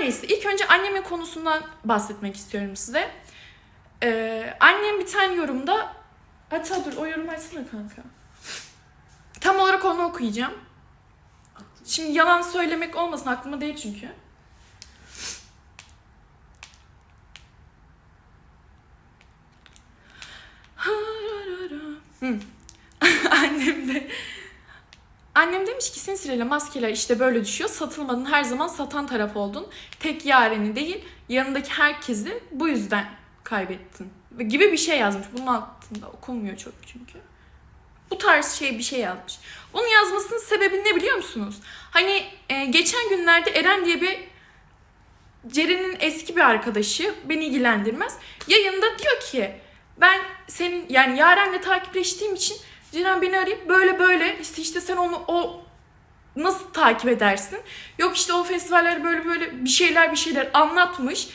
Her neyse ilk önce annemin konusundan bahsetmek istiyorum size. Ee, annem bir tane yorumda... Hatta dur o yorumu açsana kanka. Tam olarak onu okuyacağım. Şimdi yalan söylemek olmasın aklıma değil çünkü. Hı. Annem de Annem demiş ki Sinsire'yle maskeler işte böyle düşüyor. Satılmadın her zaman satan taraf oldun. Tek yareni değil yanındaki herkesi bu yüzden kaybettin. Gibi bir şey yazmış. Bunun altında okunmuyor çok çünkü. Bu tarz şey bir şey yazmış. Onun yazmasının sebebi ne biliyor musunuz? Hani e, geçen günlerde Eren diye bir Ceren'in eski bir arkadaşı beni ilgilendirmez. Yayında diyor ki ben senin yani Yaren'le takipleştiğim için Ceren beni arayıp böyle böyle işte, işte sen onu o nasıl takip edersin? Yok işte o festivaller böyle böyle bir şeyler bir şeyler anlatmış.